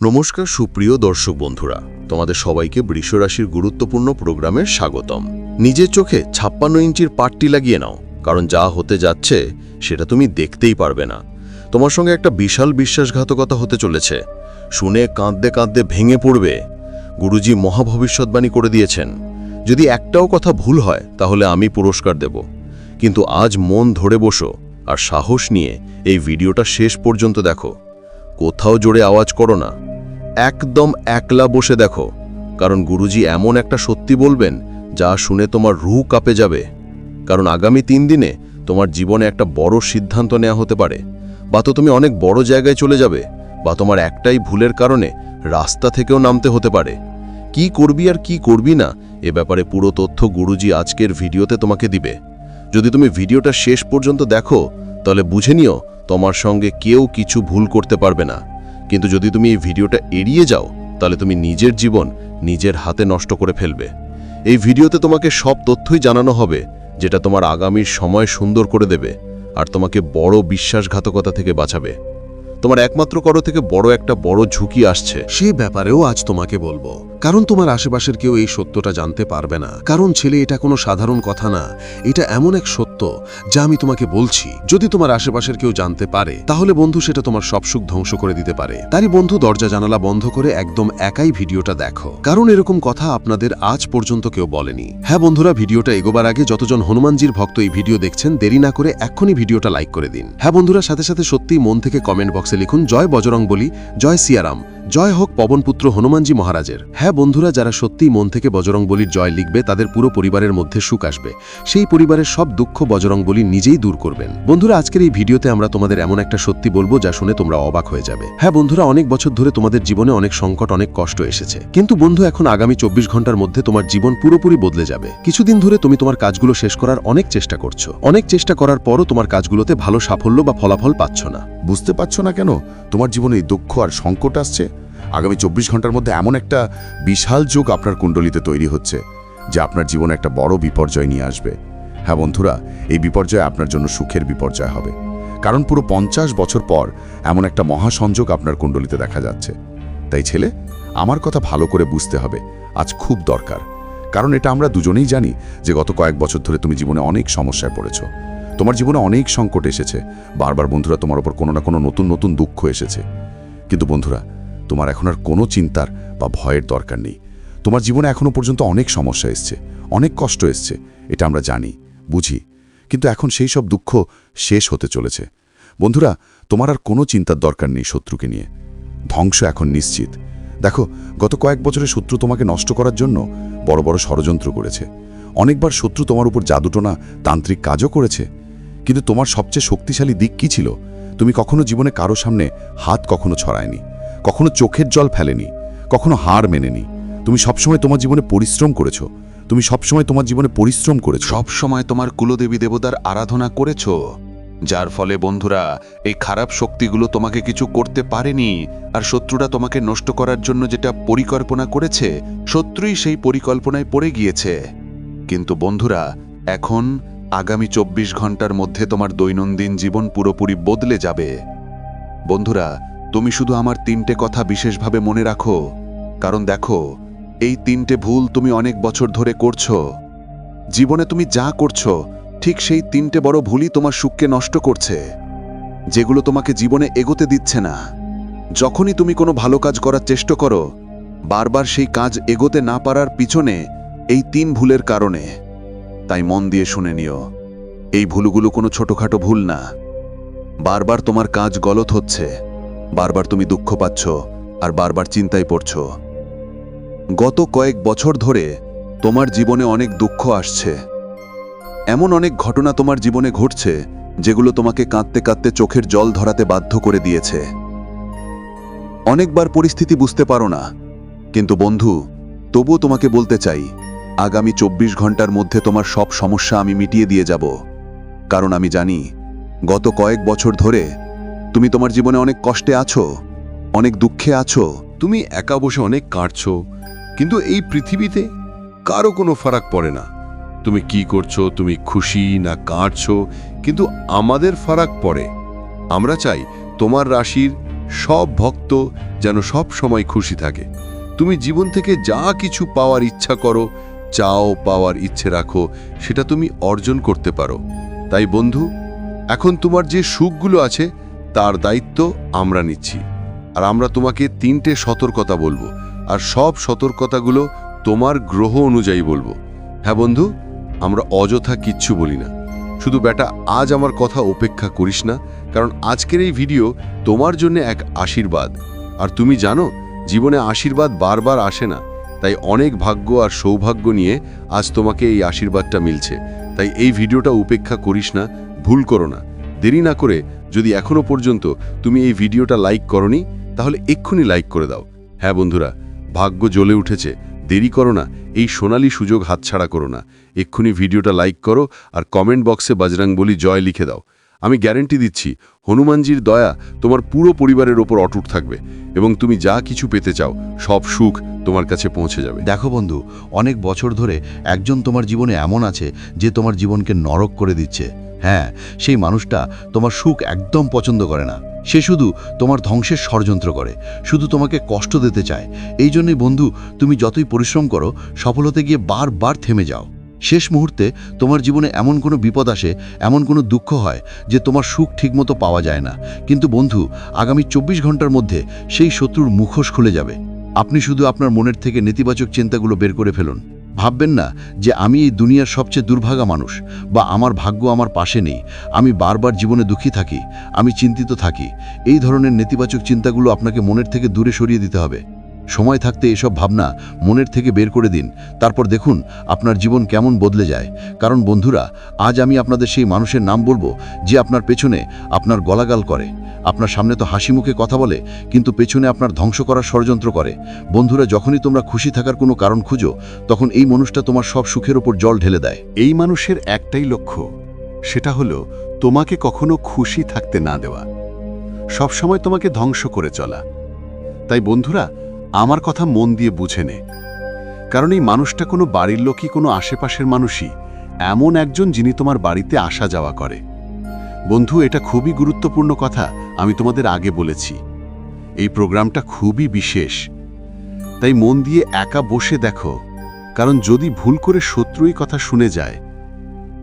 নমস্কার, সুপ্রিয় দর্শক বন্ধুরা। তোমাদের সবাইকে বৃষ রাশির গুরুত্বপূর্ণ প্রোগ্রামে স্বাগতম। নিজের চোখে ছাপ্পান্ন ইঞ্চির পাটটি লাগিয়ে নাও, কারণ যা হতে যাচ্ছে সেটা তুমি দেখতেই পারবে না। তোমার সঙ্গে একটা বিশাল বিশ্বাসঘাতকতা হতে চলেছে। শুনে কাঁদতে কাঁদতে ভেঙে পড়বে। গুরুজি মহাভবিষ্যৎবাণী করে দিয়েছেন, যদি একটাও কথা ভুল হয়, তাহলে আমি পুরস্কার দেব। কিন্তু আজ মন ধরে বসো আর সাহস নিয়ে এই ভিডিওটা শেষ পর্যন্ত দেখো। কোথাও জোরে আওয়াজ করো না। একদম একলা বসে দেখো, কারণ গুরুজি এমন একটা সত্যি বলবেন, যা শুনে তোমার রুহ কাঁপে যাবে। কারণ আগামী তিন দিনে তোমার জীবনে একটা বড় সিদ্ধান্ত নেওয়া হতে পারে, বা তো তুমি অনেক বড় জায়গায় চলে যাবে, বা তোমার একটাই ভুলের কারণে রাস্তা থেকেও নামতে হতে পারে। কি করবি আর কি করবি না, এ ব্যাপারে পুরো তথ্য গুরুজি আজকের ভিডিওতে তোমাকে দিবে। যদি তুমি ভিডিওটা শেষ পর্যন্ত দেখো তাহলে বুঝে নিও, তোমার সঙ্গে কেউ কিছু ভুল করতে পারবে না। কিন্তু যদি তুমি এই ভিডিওটা এড়িয়ে যাও, তাহলে তুমি নিজের জীবন নিজের হাতে নষ্ট করে ফেলবে। এই ভিডিওতে তোমাকে সব তথ্যই জানানো হবে, যেটা তোমার আগামীর সময় সুন্দর করে দেবে, আর তোমাকে বড় বিশ্বাসঘাতকতা থেকে বাঁচাবে। তোমার একমাত্র করো থেকে বড় একটা বড় ঝুঁকি আসছে। সে ব্যাপারেও আজ তোমাকে বলব। কারণ তোমার আশেপাশের কেউ এই সত্যটা জানতে পারবে না। কারণ ছেলে, এটা কোনো সাধারণ কথা না। এটা এমন এক সত্য যা আমি তোমাকে বলছি। যদি তোমার আশেপাশের কেউ জানতে পারে, তাহলে বন্ধু সেটা তোমার সব সুখ ধ্বংস করে দিতে পারে। তারই বন্ধু দরজা জানালা বন্ধ করে একদম একাই ভিডিওটা দেখো। কারণ এরকম কথা আপনাদের আজ পর্যন্ত কেউ বলেনি। হ্যাঁ বন্ধুরা, ভিডিওটা এগোবার আগে যতজন হনুমানজির ভক্ত এই ভিডিও দেখছেন, দেরি না করে এক্ষুনি ভিডিওটা লাইক করে দিন। হ্যাঁ বন্ধুরা, সাথে সাথে সত্যিই মন থেকে কমেন্ট বক্সে লিখুন, জয় বজরং বলি, জয় সিয়ারাম, জয় হোক পবনপুত্র হনুমানজি মহারাজের। হ্যাঁ বন্ধুরা, যারা সত্যিই মন থেকে বজরং বলির জয় লিখবে, তাদের পুরো পরিবারের মধ্যে সুখ আসবে। সেই পরিবারের সব দুঃখ বজরং বলি নিজেই দূর করবেন। বন্ধুরা, আজকের এই ভিডিওতে আমরা তোমাদের এমন একটা সত্যি বলব, যা শুনে তোমরা অবাক হয়ে যাবে। হ্যাঁ বন্ধুরা, অনেক বছর ধরে তোমাদের জীবনে অনেক সংকট, অনেক কষ্ট এসেছে। কিন্তু বন্ধু, এখন আগামী চব্বিশ ঘণ্টার মধ্যে তোমার জীবন পুরোপুরি বদলে যাবে। কিছুদিন ধরে তুমি তোমার কাজগুলো শেষ করার অনেক চেষ্টা করছ। অনেক চেষ্টা করার পরও তোমার কাজগুলোতে ভালো সাফল্য বা ফলাফল পাচ্ছ না। বুঝতে পারছ না কেন? তোমার জীবনে এই দুঃখ আর সংকট আসছে? আগামী চব্বিশ ঘণ্টার মধ্যে এমন একটা বিশাল যোগ আপনার কুণ্ডলিতে তৈরি হচ্ছে, যা আপনার জীবনে একটা বড় বিপর্যয় নিয়ে আসবে। হ্যাঁ বন্ধুরা, এই বিপর্যয় আপনার জন্য সুখের বিপর্যয় হবে। কারণ পুরো পঞ্চাশ বছর পর এমন একটা মহাসংযোগ আপনার কুণ্ডলিতে দেখা যাচ্ছে। তাই ছেলে, আমার কথা ভালো করে বুঝতে হবে। আজ খুব দরকার। কারণ এটা আমরা দুজনেই জানি যে গত কয়েক বছর ধরে তুমি জীবনে অনেক সমস্যায় পড়েছো। তোমার জীবনে অনেক সংকট এসেছে। বারবার বন্ধুরা, তোমার ওপর কোনো না কোনো নতুন নতুন দুঃখ এসেছে। কিন্তু বন্ধুরা, তোমার এখন আর কোনো চিন্তার বা ভয়ের দরকার নেই। তোমার জীবনে এখনও পর্যন্ত অনেক সমস্যা এসছে, অনেক কষ্ট এসছে, এটা আমরা জানি, বুঝি। কিন্তু এখন সেই সব দুঃখ শেষ হতে চলেছে। বন্ধুরা, তোমার আর কোনো চিন্তার দরকার নেই শত্রুকে নিয়ে। ধ্বংস এখন নিশ্চিত। দেখো, গত কয়েক বছরে শত্রু তোমাকে নষ্ট করার জন্য বড় বড় ষড়যন্ত্র করেছে। অনেকবার শত্রু তোমার উপর জাদুটোনা তান্ত্রিক কাজও করেছে। কিন্তু তোমার সবচেয়ে শক্তিশালী দিক কি ছিল? তুমি কখনো জীবনে কারও সামনে হাত কখনো ছড়ায়নি, কখনো চোখের জল ফেলেনি, কখনো হার মেনেনি। তুমি সবসময় তোমার জীবনে পরিশ্রম করেছ, তুমি সবসময় তোমার জীবনে পরিশ্রম করেছ। সব সময় তোমার কুলদেবী দেবতার আরাধনা করেছ, যার ফলে বন্ধুরা, এই খারাপ শক্তিগুলো তোমাকে কিছু করতে পারেনি, আর শত্রুরা তোমাকে নষ্ট করার জন্য যেটা পরিকল্পনা করেছে, শত্রুই সেই পরিকল্পনায় পড়ে গিয়েছে। কিন্তু বন্ধুরা, এখন আগামী চব্বিশ ঘণ্টার মধ্যে তোমার দৈনন্দিন জীবন পুরোপুরি বদলে যাবে। বন্ধুরা, তুমি শুধু আমার তিনটে কথা বিশেষভাবে মনে রাখো। কারণ দেখো, এই তিনটে ভুল তুমি অনেক বছর ধরে করছ। জীবনে তুমি যা করছ, ঠিক সেই তিনটে বড় ভুলই তোমার সুখকে নষ্ট করছে। যেগুলো তোমাকে জীবনে এগোতে দিচ্ছে না। যখনই তুমি কোনো ভালো কাজ করার চেষ্টা করো, বারবার সেই কাজ এগোতে না পারার পিছনে এই তিন ভুলের কারণে। তাই মন দিয়ে শুনে নিও, এই ভুলগুলো কোনো ছোটখাটো ভুল না। বারবার তোমার কাজ গলত হচ্ছে, বারবার তুমি দুঃখ পাচ্ছ, আর বারবার চিন্তায় পড়ছ। গত কয়েক বছর ধরে তোমার জীবনে অনেক দুঃখ আসছে। এমন অনেক ঘটনা তোমার জীবনে ঘটছে, যেগুলো তোমাকে কাঁদতে কাঁদতে চোখের জল ধরাতে বাধ্য করে দিয়েছে। অনেকবার পরিস্থিতি বুঝতে পারো না, কিন্তু বন্ধু, তবুও তোমাকে বলতে চাই আগামী চব্বিশ ঘণ্টার মধ্যে তোমার সব সমস্যা আমি মিটিয়ে দিয়ে যাব। কারণ আমি জানি, গত কয়েক বছর ধরে তুমি তোমার জীবনে অনেক কষ্টে আছো, অনেক দুঃখে আছো। তুমি একা বসে অনেক কাঁদছো, কিন্তু এই পৃথিবীতে কারও কোনো ফারাক পড়ে না। তুমি কি করছ, তুমি খুশি না কাঁদছো, কিন্তু আমাদের ফারাক পড়ে। আমরা চাই তোমার রাশির সব ভক্ত যেন সব সময় খুশি থাকে। তুমি জীবন থেকে যা কিছু পাওয়ার ইচ্ছা করো চাও, পাওয়ার ইচ্ছে রাখো, সেটা তুমি অর্জন করতে পারো। তাই বন্ধু, এখন তোমার যে সুখগুলো আছে, তার দায়িত্ব আমরা নিচ্ছি। আর আমরা তোমাকে তিনটে সতর্কতা বলব, আর সব সতর্কতাগুলো তোমার গ্রহ অনুযায়ী বলব। হ্যাঁ বন্ধু, আমরা অযথা কিচ্ছু বলি না। শুধু বেটা, আজ আমার কথা উপেক্ষা করিস না, কারণ আজকের এই ভিডিও তোমার জন্য এক আশীর্বাদ। আর তুমি জানো, জীবনে আশীর্বাদ বারবার আসে না। তাই অনেক ভাগ্য আর সৌভাগ্য নিয়ে আজ তোমাকে এই আশীর্বাদটা মিলছে। তাই এই ভিডিওটা উপেক্ষা করিস না, ভুল করো না। দেরি না করে যদি এখনও পর্যন্ত তুমি এই ভিডিওটা লাইক করনি, তাহলে এক্ষুনি লাইক করে দাও। হ্যাঁ বন্ধুরা, ভাগ্য জ্বলে উঠেছে। দেরি করো না, এই সোনালি সুযোগ হাতছাড়া করো না। এক্ষুনি ভিডিওটা লাইক করো আর কমেন্ট বক্সে বজরং বলি জয় লিখে দাও। আমি গ্যারেন্টি দিচ্ছি, হনুমানজির দয়া তোমার পুরো পরিবারের ওপর অটুট থাকবে এবং তুমি যা কিছু পেতে চাও, সব সুখ তোমার কাছে পৌঁছে যাবে। দেখো বন্ধু, অনেক বছর ধরে একজন তোমার জীবনে এমন আছে যে তোমার জীবনকে নরক করে দিচ্ছে। হ্যাঁ সেই মানুষটা তোমার সুখ একদম পছন্দ করে না। সে শুধু তোমার ধ্বংসের ষড়যন্ত্র করে, শুধু তোমাকে কষ্ট দিতে চায়। এই জন্যই বন্ধু, তুমি যতই পরিশ্রম করো, সফল হতে গিয়ে বারবার থেমে যাও। শেষ মুহূর্তে তোমার জীবনে এমন কোনো বিপদ আসে, এমন কোনো দুঃখ হয় যে তোমার সুখ ঠিকমতো পাওয়া যায় না। কিন্তু বন্ধু, আগামী চব্বিশ ঘণ্টার মধ্যে সেই শত্রুর মুখোশ খুলে যাবে। আপনি শুধু আপনার মনের থেকে নেতিবাচক চিন্তাগুলো বের করে ফেলুন। ভাববেন না যে আমি এই দুনিয়ার সবচেয়ে দুর্ভাগা মানুষ বা আমার ভাগ্য আমার পাশে নেই। আমি বারবার জীবনে দুঃখী থাকি, আমি চিন্তিত থাকি। এই ধরনের নেতিবাচক চিন্তাগুলো আপনাকে মনের থেকে দূরে সরিয়ে দিতে হবে। সময় থাকতে এসব ভাবনা মনের থেকে বের করে দিন। তারপর দেখুন আপনার জীবন কেমন বদলে যায়। কারণ বন্ধুরা, আজ আমি আপনাদের সেই মানুষের নাম বলব যে আপনার পেছনে আপনার গলাগাল করে। আপনার সামনে তো হাসি মুখে কথা বলে, কিন্তু পেছনে আপনার ধ্বংস করার ষড়যন্ত্র করে। বন্ধুরা, যখনই তোমরা খুশি থাকার কোনো কারণ খুঁজো, তখন এই মানুষটা তোমার সব সুখের ওপর জল ঢেলে দেয়। এই মানুষের একটাই লক্ষ্য, সেটা হলো তোমাকে কখনো খুশি থাকতে না দেওয়া। সবসময় তোমাকে ধ্বংস করে চলা। তাই বন্ধুরা আমার কথা মন দিয়ে বুঝে নে। কারণ এই মানুষটা কোনো বাড়ির লোকই, কোনো আশেপাশের মানুষই, এমন একজন যিনি তোমার বাড়িতে আসা যাওয়া করে। বন্ধু, এটা খুবই গুরুত্বপূর্ণ কথা আমি তোমাদের আগে বলেছি। এই প্রোগ্রামটা খুবই বিশেষ। তাই মন দিয়ে একা বসে দেখো। কারণ যদি ভুল করে শত্রুই কথা শুনে যায়,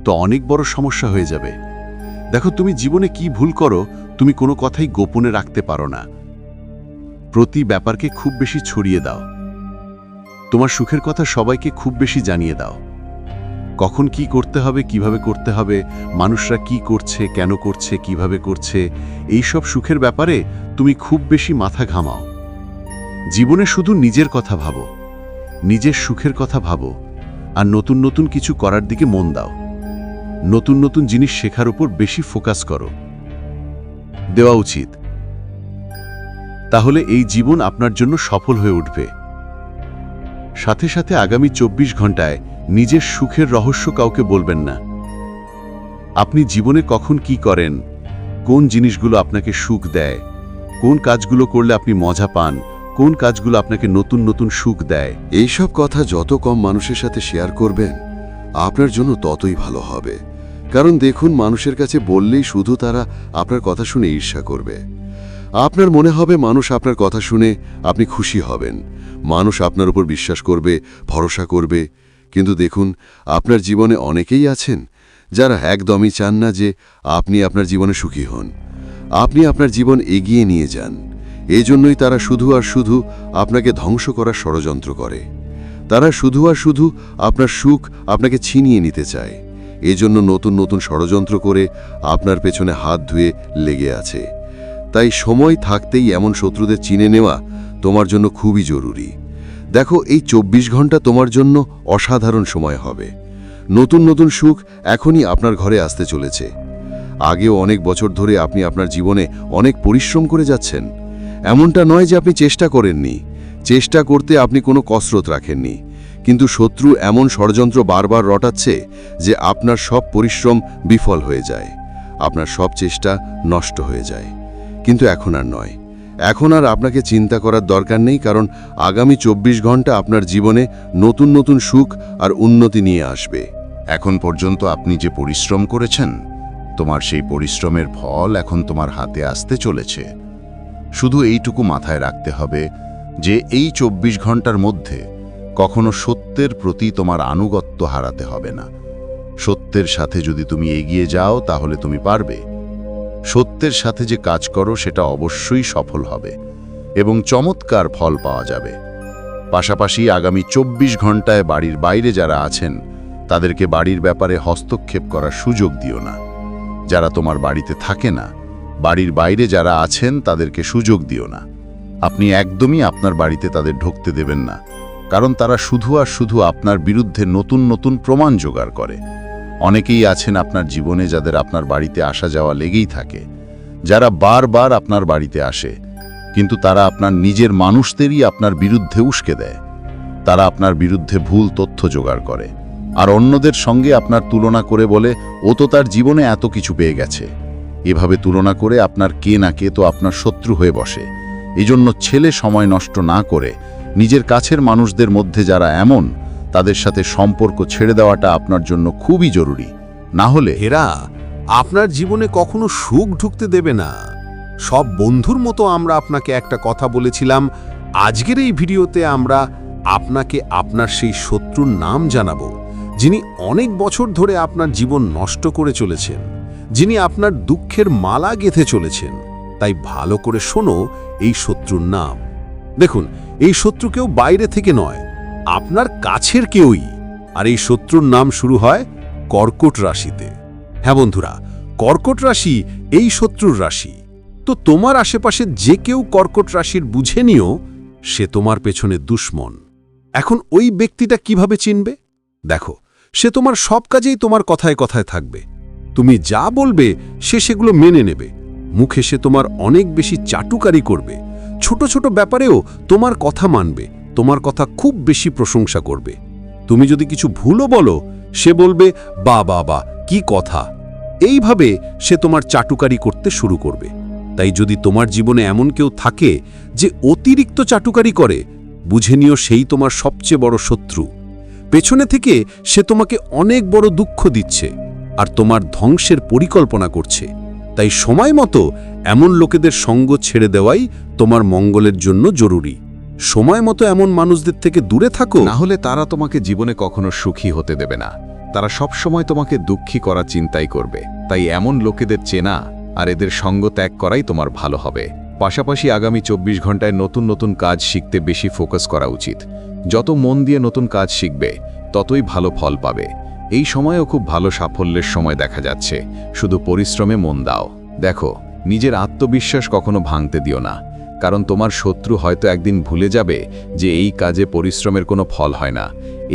তো অনেক বড় সমস্যা হয়ে যাবে। দেখো, তুমি জীবনে কি ভুল করো, তুমি কোনো কথাই গোপনে রাখতে পারো না। প্রতি ব্যাপারকে খুব বেশি ছড়িয়ে দাও। তোমার সুখের কথা সবাইকে খুব বেশি জানিয়ে দাও। কখন কি করতে হবে, কীভাবে করতে হবে, মানুষরা কি করছে, কেন করছে, কীভাবে করছে এই সব সুখের ব্যাপারে তুমি খুব বেশি মাথা ঘামাও। জীবনে শুধু নিজের কথা ভাবো, নিজের সুখের কথা ভাবো, আর নতুন নতুন কিছু করার দিকে মন দাও। নতুন নতুন জিনিস শেখার উপর বেশি ফোকাস করো। দেওয়া উচিত। তাহলে এই জীবন আপনার জন্য সফল হয়ে উঠবে। সাথে সাথে আগামী চব্বিশ ঘন্টায় নিজের সুখের রহস্য কাউকে বলবেন না। আপনি জীবনে কখন কি করেন? কোন জিনিসগুলো আপনাকে সুখ দেয়? কোন কাজগুলো করলে আপনি মজা পান? কোন কাজগুলো আপনাকে নতুন নতুন সুখ দেয়? এইসব কথা যত কম মানুষের সাথে শেয়ার করবেন, আপনার জন্য ততই ভালো হবে। কারণ দেখুন, মানুষের কাছে বললেই শুধু তারা আপনার কথা শুনে ঈর্ষা করবে। আপনার মনে হবে মানুষ আপনার কথা শুনে আপনি খুশি হবেন। মানুষ আপনার উপর বিশ্বাস করবে, ভরসা করবে। কিন্তু দেখুন, আপনার জীবনে অনেকেই আছেন যারা একদমই চান না যে আপনি আপনার জীবনে সুখী হন। আপনি আপনার জীবন এগিয়ে নিয়ে যান। এজন্যই তারা শুধু আর শুধু আপনাকে ধ্বংস করার ষড়যন্ত্র করে। তারা শুধু আর শুধু আপনার সুখ আপনাকে ছিনিয়ে নিতে চায়। এজন্য নতুন নতুন ষড়যন্ত্র করে আপনার পেছনে হাত ধুয়ে লেগে আছে। তাই সময় থাকতেই এমন শত্রুদের চিনে নেওয়া তোমার জন্য খুবই জরুরি। দেখো, এই চব্বিশ ঘণ্টা তোমার জন্য অসাধারণ সময় হবে। নতুন নতুন সুখ এখনই আপনার ঘরে আসতে চলেছে। আগেও অনেক বছর ধরে আপনি আপনার জীবনে অনেক পরিশ্রম করে যাচ্ছেন। এমনটা নয় যে আপনি চেষ্টা করেননি। চেষ্টা করতে আপনি কোনো কসরত রাখেননি। কিন্তু শত্রু এমন ষড়যন্ত্র বারবার রটাচ্ছে যে আপনার সব পরিশ্রম বিফল হয়ে যায়। আপনার সব চেষ্টা নষ্ট হয়ে যায়। কিন্তু এখন আর নয়। এখন আর আপনাকে চিন্তা করার দরকার নেই কারণ আগামী চব্বিশ ঘণ্টা আপনার জীবনে নতুন নতুন সুখ আর উন্নতি নিয়ে আসবে। এখন পর্যন্ত আপনি যে পরিশ্রম করেছেন, তোমার সেই পরিশ্রমের ফল এখন তোমার হাতে আসতে চলেছে। শুধু এইটুকু মাথায় রাখতে হবে যে এই চব্বিশ ঘণ্টার মধ্যে কখনো সত্যের প্রতি তোমার আনুগত্য হারাতে হবে না। সত্যের সাথে যদি তুমি এগিয়ে যাও তাহলে তুমি পারবে। সত্যের সাথে যে কাজ করো, সেটা অবশ্যই সফল হবে এবং চমৎকার ফল পাওয়া যাবে। পাশাপাশি আগামী চব্বিশ ঘন্টায় বাড়ির বাইরে যারা আছেন, তাদেরকে বাড়ির ব্যাপারে হস্তক্ষেপ করার সুযোগ দিও না। যারা তোমার বাড়িতে থাকে না, বাড়ির বাইরে যারা আছেন, তাদেরকে সুযোগ দিও না। আপনি একদমই আপনার বাড়িতে তাদের ঢুকতে দেবেন না, কারণ তারা শুধু আর শুধু আপনার বিরুদ্ধে নতুন নতুন প্রমাণ জোগাড় করে। অনেকেই আছেন আপনার জীবনে যাদের আপনার বাড়িতে আসা যাওয়া লেগেই থাকে, যারা বারবার আপনার বাড়িতে আসে, কিন্তু তারা আপনার নিজের মানুষদেরই আপনার বিরুদ্ধে উস্কে দেয়। তারা আপনার বিরুদ্ধে ভুল তথ্য জোগাড় করে, আর অন্যদের সঙ্গে আপনার তুলনা করে বলে, ও তো তার জীবনে এত কিছু পেয়ে গেছে। এভাবে তুলনা করে আপনার কে না কে তো আপনার শত্রু হয়ে বসে। এজন্য ছেলে সময় নষ্ট না করে, নিজের কাছের মানুষদের মধ্যে যারা এমন তাদের সাথে সম্পর্ক ছেড়ে দেওয়াটা আপনার জন্য খুবই জরুরি। না হলে হেরা, আপনার জীবনে কখনো সুখ ঢুকতে দেবে না। সব বন্ধুর মতো আমরা আপনাকে একটা কথা বলেছিলাম, আজকের এই ভিডিওতে আমরা আপনাকে আপনার সেই শত্রুর নাম জানাব, যিনি অনেক বছর ধরে আপনার জীবন নষ্ট করে চলেছেন, যিনি আপনার দুঃখের মালা গেঁথে চলেছেন। তাই ভালো করে শোনো এই শত্রুর নাম। দেখুন, এই শত্রু কেউ বাইরে থেকে নয় আপনার কাছের কেউই আর এই শত্রুর নাম শুরু হয় কর্কট রাশিতে। হ্যাঁ বন্ধুরা, কর্কট রাশি এই শত্রুর রাশি। তো তোমার আশেপাশে যে কেউ কর্কট রাশির বুঝে নিও, সে তোমার পেছনে দুশ্মন। এখন ওই ব্যক্তিটা কীভাবে চিনবে? দেখো, সে তোমার সব কাজেই তোমার কথায় কথায় থাকবে। তুমি যা বলবে, সে সেগুলো মেনে নেবে। মুখে সে তোমার অনেক বেশি চাটুকারি করবে। ছোট ছোট ব্যাপারেও তোমার কথা মানবে। তোমার কথা খুব বেশি প্রশংসা করবে। তুমি যদি কিছু ভুলও বলো, সে বলবে, বা বা বা, কি কথা? এইভাবে সে তোমার চাটুকারি করতে শুরু করবে। তাই যদি তোমার জীবনে এমন কেউ থাকে যে অতিরিক্ত চাটুকারি করে, বুঝে নিও সেই তোমার সবচেয়ে বড় শত্রু। পেছনে থেকে সে তোমাকে অনেক বড় দুঃখ দিচ্ছে আর তোমার ধ্বংসের পরিকল্পনা করছে। তাই সময় মতো এমন লোকেদের সঙ্গ ছেড়ে দেওয়াই তোমার মঙ্গলের জন্য জরুরি। সময় মতো এমন মানুষদের থেকে দূরে থাকো। না হলে তারা তোমাকে জীবনে কখনো সুখী হতে দেবে না। তারা সব সময় তোমাকে দুঃখী করার চিন্তাই করবে। তাই এমন লোকেদের চেনা আর এদের সঙ্গ ত্যাগ করাই তোমার ভালো হবে। পাশাপাশি আগামী চব্বিশ ঘন্টায় নতুন নতুন কাজ শিখতে বেশি ফোকাস করা উচিত। যত মন দিয়ে নতুন কাজ শিখবে, ততই ভালো ফল পাবে। এই সময়ও খুব ভালো সাফল্যের সময় দেখা যাচ্ছে। শুধু পরিশ্রমে মন দাও। দেখো, নিজের আত্মবিশ্বাস কখনো ভাঙতে দিও না। কারণ তোমার শত্রু হয়তো একদিন ভুলে যাবে যে এই কাজে পরিশ্রমের কোনো ফল হয় না।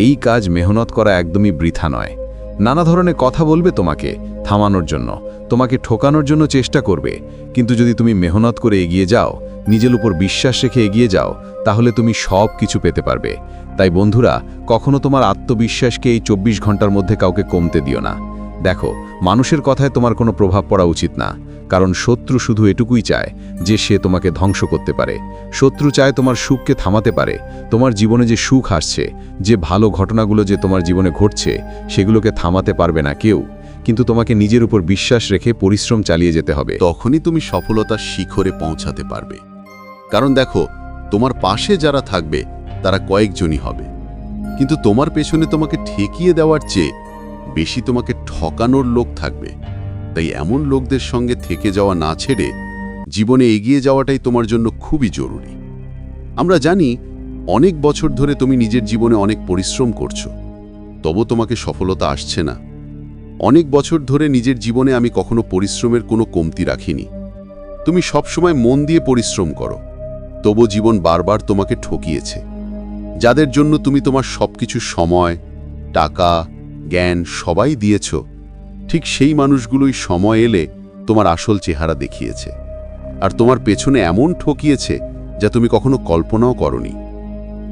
এই কাজ মেহনত করা একদমই বৃথা নয়। নানা ধরনের কথা বলবে তোমাকে থামানোর জন্য, তোমাকে ঠোকানোর জন্য চেষ্টা করবে। কিন্তু যদি তুমি মেহনত করে এগিয়ে যাও, নিজের উপর বিশ্বাস রেখে এগিয়ে যাও, তাহলে তুমি সব কিছু পেতে পারবে। তাই বন্ধুরা, কখনো তোমার আত্মবিশ্বাসকে এই চব্বিশ ঘণ্টার মধ্যে কাউকে কমতে দিও না। দেখো, মানুষের কথায় তোমার কোনো প্রভাব পড়া উচিত না, কারণ শত্রু শুধু এটুকুই চায় যে সে তোমাকে ধ্বংস করতে পারে। শত্রু চায় তোমার সুখকে থামাতে পারে, তোমার জীবনে যে সুখ আসছে, যে ভালো ঘটনাগুলো যে তোমার জীবনে ঘটছে, সেগুলোকে থামাতে পারবে না কেউ। কিন্তু তোমাকে নিজের উপর বিশ্বাস রেখে পরিশ্রম চালিয়ে যেতে হবে। তখনই তুমি সফলতার শিখরে পৌঁছাতে পারবে। কারণ দেখো, তোমার পাশে যারা থাকবে, তারা কয়েকজনই হবে। কিন্তু তোমার পেছনে তোমাকে ঠেকিয়ে দেওয়ার চেয়ে বেশি তোমাকে ঠকানোর লোক থাকবে। তাই এমন লোকদের সঙ্গে থেকে যাওয়া না ছেড়ে জীবনে এগিয়ে যাওয়াটাই তোমার জন্য খুবই জরুরি। আমরা জানি, অনেক বছর ধরে তুমি নিজের জীবনে অনেক পরিশ্রম করছ। তবু তোমাকে সফলতা আসছে না। অনেক বছর ধরে নিজের জীবনে আমি কখনো পরিশ্রমের কোনো কমতি রাখিনি। তুমি সবসময় মন দিয়ে পরিশ্রম করো। তবু জীবন বারবার তোমাকে ঠকিয়েছে। যাদের জন্য তুমি তোমার সবকিছু সময়, টাকা জ্ঞান সবাই দিয়েছ, ঠিক সেই মানুষগুলোই সময় এলে তোমার আসল চেহারা দেখিয়েছে। আর তোমার পেছনে এমন ঠকিয়েছে যা তুমি কখনো কল্পনাও করনি।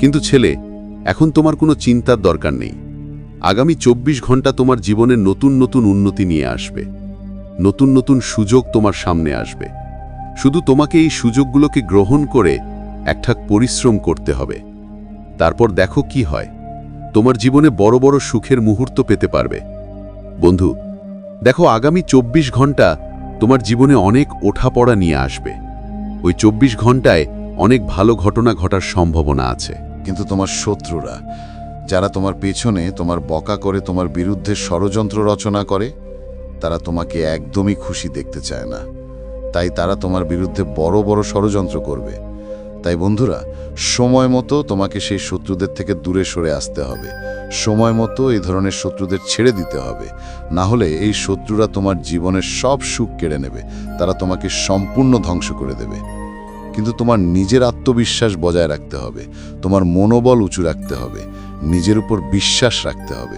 কিন্তু ছেলে, এখন তোমার কোনো চিন্তার দরকার নেই। আগামী চব্বিশ ঘণ্টা তোমার জীবনের নতুন নতুন উন্নতি নিয়ে আসবে। নতুন নতুন সুযোগ তোমার সামনে আসবে। শুধু তোমাকে এই সুযোগগুলোকে গ্রহণ করে একঠাক পরিশ্রম করতে হবে। তারপর দেখো কি হয়। তোমার জীবনে বড় বড় সুখের মুহূর্ত পেতে পারবে। বন্ধু, দেখো আগামী চব্বিশ ঘণ্টা তোমার জীবনে অনেক ওঠাপড়া নিয়ে আসবে। ওই চব্বিশ ঘন্টায় অনেক ভালো ঘটনা ঘটার সম্ভাবনা আছে। কিন্তু তোমার শত্রুরা, যারা তোমার পেছনে, তোমার বকা করে, তোমার বিরুদ্ধে ষড়যন্ত্র রচনা করে, তারা তোমাকে একদমই খুশি দেখতে চায় না। তাই তারা তোমার বিরুদ্ধে বড় বড় ষড়যন্ত্র করবে। তাই বন্ধুরা, সময় মতো তোমাকে সেই শত্রুদের থেকে দূরে সরে আসতে হবে। সময় মতো এই ধরনের শত্রুদের ছেড়ে দিতে হবে। না হলে এই শত্রুরা তোমার জীবনের সব সুখ কেড়ে নেবে। তারা তোমাকে সম্পূর্ণ ধ্বংস করে দেবে। কিন্তু তোমার নিজের আত্মবিশ্বাস বজায় রাখতে হবে। তোমার মনোবল উঁচু রাখতে হবে। নিজের উপর বিশ্বাস রাখতে হবে।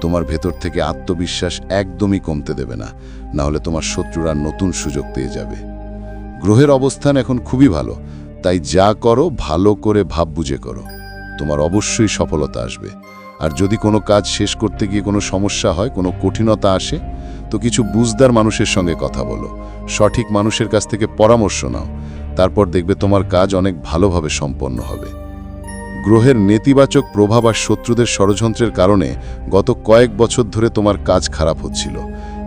তোমার ভেতর থেকে আত্মবিশ্বাস একদমই কমতে দেবে না। না হলে তোমার শত্রুরা নতুন সুযোগ পেয়ে যাবে। গ্রহের অবস্থান এখন খুবই ভালো। তাই যা করো, ভালো করে ভাব বুঝে করো। তোমার অবশ্যই সফলতা আসবে। আর যদি কোনো কাজ শেষ করতে গিয়ে কোনো সমস্যা হয়, কোনো কঠিনতা আসে, তো কিছু বুঝদার মানুষের সঙ্গে কথা বলো। সঠিক মানুষের কাছ থেকে পরামর্শ নাও। তারপর দেখবে তোমার কাজ অনেক ভালোভাবে সম্পন্ন হবে। গ্রহের নেতিবাচক প্রভাব আর শত্রুদের ষড়যন্ত্রের কারণে গত কয়েক বছর ধরে তোমার কাজ খারাপ হচ্ছিল।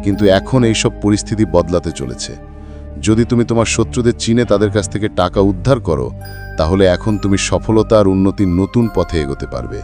কিন্তু এখন এইসব পরিস্থিতি বদলাতে চলেছে। যদি তুমি তোমার শত্রুদের চিনে তাদের কাছ থেকে টাকা উদ্ধার করো, তাহলে এখন তুমি সফলতা আর উন্নতির নতুন পথে এগোতে পারবে।